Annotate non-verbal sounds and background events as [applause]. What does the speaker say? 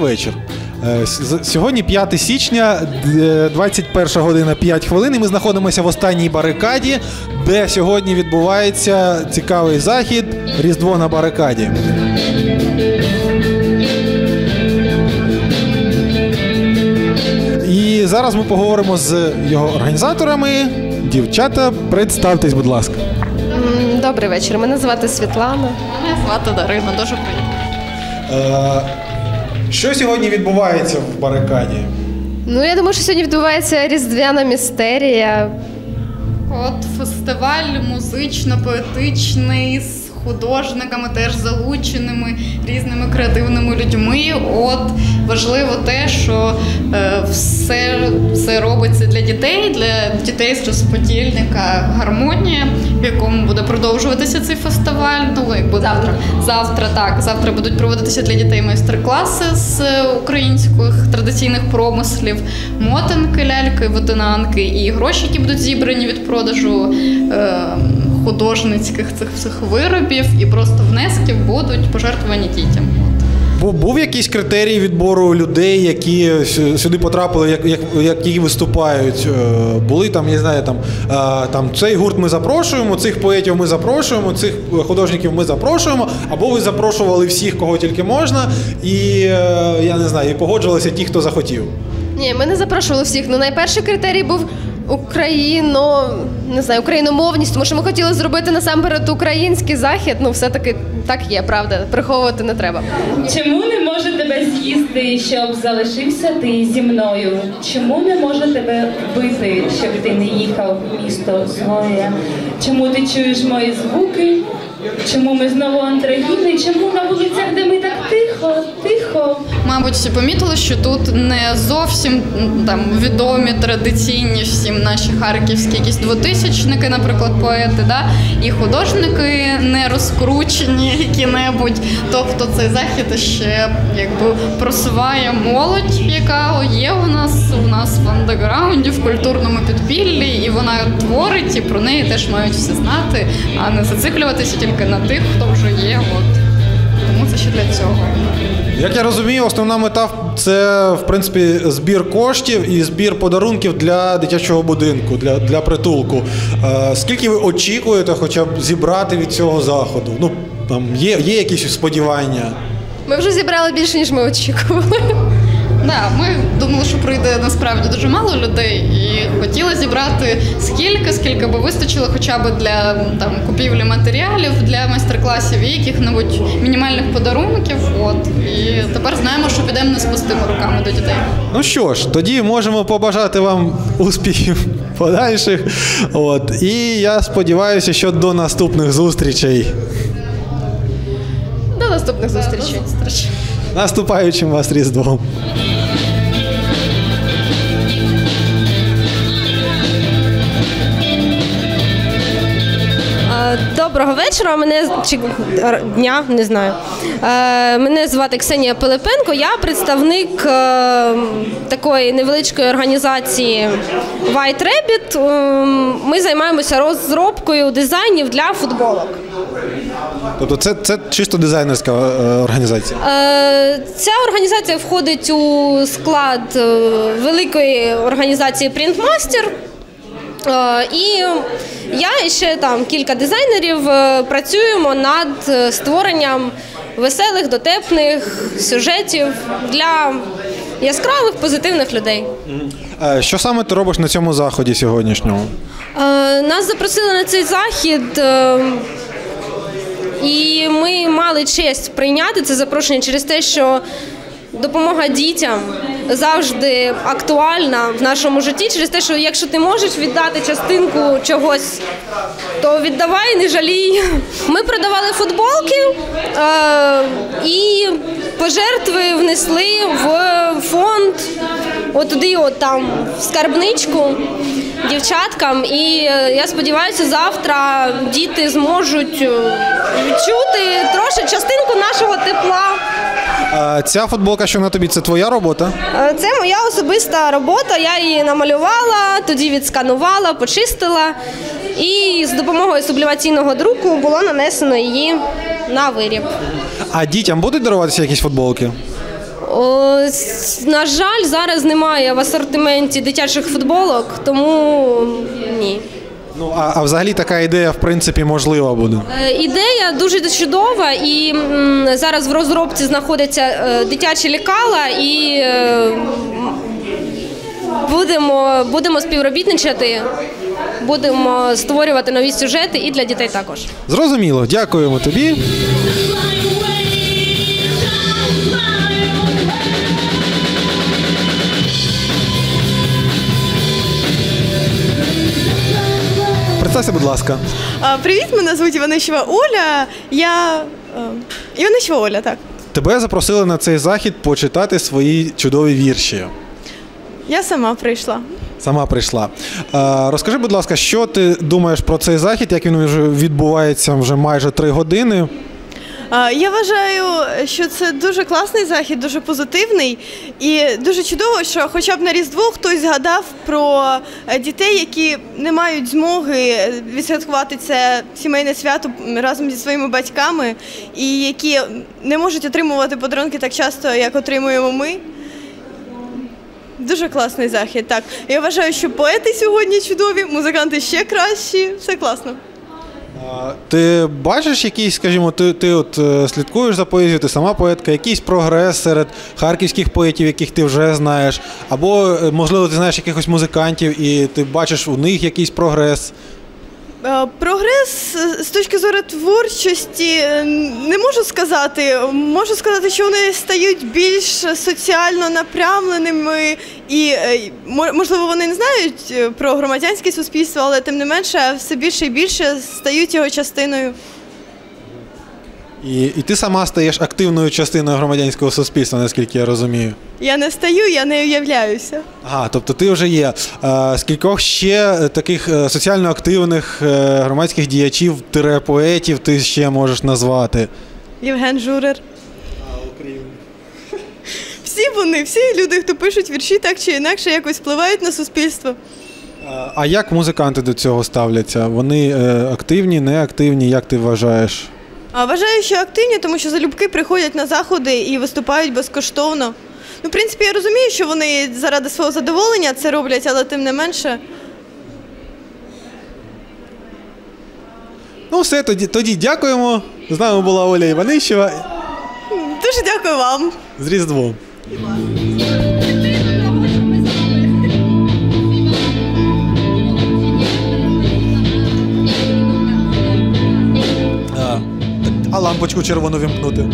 Добрий вечір. Е, Сьогодні 5 січня, д- 21 година 5 хвилин. І ми знаходимося в останній барикаді, де сьогодні відбувається цікавий захід Різдво на барикаді. І зараз ми поговоримо з його організаторами. Дівчата, представтесь, будь ласка. Добрий вечір. Мене звати Світлана. Мене звати Дарина, дуже приємно. Що сьогодні відбувається в барикаді? Ну я думаю, що сьогодні відбувається різдвяна містерія. От фестиваль музично-поетичний з художниками, теж залученими різними креативними людьми. От важливо те, що е, все це робиться для дітей, для дітей з розподільника гармонія, в якому буде продовжуватися цей фестиваль. Ну, якби завтра. Завтра так. Завтра будуть проводитися для дітей майстер-класи з е, українських традиційних промислів, мотанки, ляльки, водинанки і гроші, які будуть зібрані від продажу е, художницьких цих всіх виробів, і просто внески будуть пожертвовані дітям. Був, був якийсь критерій відбору людей, які сюди потрапили, як, як, які виступають. Е, Були там, я не знаю, там, е, там цей гурт ми запрошуємо, цих поетів ми запрошуємо, цих художників ми запрошуємо, або ви запрошували всіх, кого тільки можна, і е, я не знаю, і погоджувалися ті, хто захотів. Ні, ми не запрошували всіх. Ну найперший критерій був Україно, не знаю, україномовність, тому що ми хотіли зробити насамперед український захід. Ну, все-таки так є, правда. Приховувати не треба. Чому не може тебе з'їсти, щоб залишився ти зі мною? Чому не може тебе вбити, щоб ти не їхав в місто своє? Чому ти чуєш мої звуки? Чому ми знову антрагіни? Чому на вулицях, де ми так тихо, тихо? Мабуть, всі помітили, що тут не зовсім там відомі традиційні всім наші харківські якісь двотисячники, наприклад, поети, да? і художники не розкручені які-небудь. Тобто цей захід ще якби просуває молодь, яка є у нас у нас в андеграунді, в культурному підпіллі, і вона творить, і про неї теж мають всі знати, а не зациклюватися тільки на тих, хто вже є. От. Тому це ще для цього. Як я розумію, основна мета це в принципі збір коштів і збір подарунків для дитячого будинку, для, для притулку. Е, скільки ви очікуєте хоча б зібрати від цього заходу? Ну там є, є якісь сподівання. Ми вже зібрали більше, ніж ми очікували. Да, ми думали, що прийде насправді дуже мало людей, і хотіли зібрати скільки, скільки би вистачило, хоча б для там купівлі матеріалів для майстер-класів і яких-небудь мінімальних подарунків. От і тепер знаємо, що підемо не з пустими руками до дітей. Ну що ж, тоді можемо побажати вам успіхів [laughs] подальших. От. І я сподіваюся, що до наступних зустрічей. До наступних зустрічей. Наступаючим вас Різдвом. Е, Доброго вечора. Мене чи дня, не знаю. Е, Мене звати Ксенія Пилипенко. Я представник е, такої невеличкої організації White Rabbit. Е, Ми займаємося розробкою дизайнів для футболок. Тобто, це, це чисто дизайнерська е, організація. Е, Ця організація входить у склад е, великої організації Printmaster. І я і ще там кілька дизайнерів працюємо над створенням веселих, дотепних сюжетів для яскравих позитивних людей. Що саме ти робиш на цьому заході сьогоднішньому? Нас запросили на цей захід. І ми мали честь прийняти це запрошення через те, що допомога дітям завжди актуальна в нашому житті, через те, що якщо ти можеш віддати частинку чогось, то віддавай, не жалій. Ми продавали футболки е, і пожертви внесли в фонд, от туди, от там, в скарбничку дівчаткам. І е, я сподіваюся, завтра діти зможуть е, відчути трошки частинку нашого тепла. Е, Ця футболка, що на тобі, це твоя робота? Е, Це моя особиста робота. Я її намалювала, тоді відсканувала, почистила. І з допомогою сублімаційного друку було нанесено її на виріб. А дітям будуть даруватися якісь футболки? На жаль, зараз немає в асортименті дитячих футболок, тому ні. Ну а, а взагалі така ідея, в принципі, можлива буде. Е, Ідея дуже чудова, і м, зараз в розробці знаходиться е, дитяче лікала, і е, будемо, будемо співробітничати, будемо створювати нові сюжети і для дітей також. Зрозуміло, дякуємо тобі. Представся, будь ласка. Привіт, мене звуть Іванищева Оля. Я е, Іванищева Оля, так. Тебе запросили на цей захід почитати свої чудові вірші. Я сама прийшла. Сама прийшла. Е, розкажи, будь ласка, що ти думаєш про цей захід, як він вже відбувається вже майже три години. Я вважаю, що це дуже класний захід, дуже позитивний і дуже чудово, що хоча б на Різдво хтось згадав про е, дітей, які не мають змоги відсвяткувати це сімейне свято разом зі своїми батьками, і які не можуть отримувати подарунки так часто, як отримуємо ми. Дуже класний захід. Так, я вважаю, що поети сьогодні чудові, музиканти ще кращі. Все класно. Ти бачиш якийсь, скажімо, ти, ти от е, слідкуєш за поезією, ти сама поетка, якийсь прогрес серед харківських поетів, яких ти вже знаєш, або, е, можливо, ти знаєш якихось музикантів і ти бачиш у них якийсь прогрес. Е, Прогрес е, з точки зору творчості е, не можу сказати. Можу сказати, що вони стають більш соціально напрямленими, і можливо вони не знають про громадянське суспільство, але тим не менше все більше і більше стають його частиною. І, і ти сама стаєш активною частиною громадянського суспільства, наскільки я розумію. Я не стаю, я не уявляюся. Ага, тобто ти вже є. Е, Скількох ще е, таких е, соціально активних е, громадських діячів, тире поетів ти ще можеш назвати? Євген Журер. [laughs] Всі вони, всі люди, хто пишуть вірші, так чи інакше якось впливають на суспільство. А як музиканти до цього ставляться? Вони активні, неактивні, як ти вважаєш? А вважаю, що активні, тому що залюбки приходять на заходи і виступають безкоштовно. Ну, в принципі, я розумію, що вони заради свого задоволення це роблять, але тим не менше. Ну, все, тоді, тоді дякуємо. З нами була Оля Іванищева Дуже дякую вам. з Різдвом. Лампочку червону вімкнути.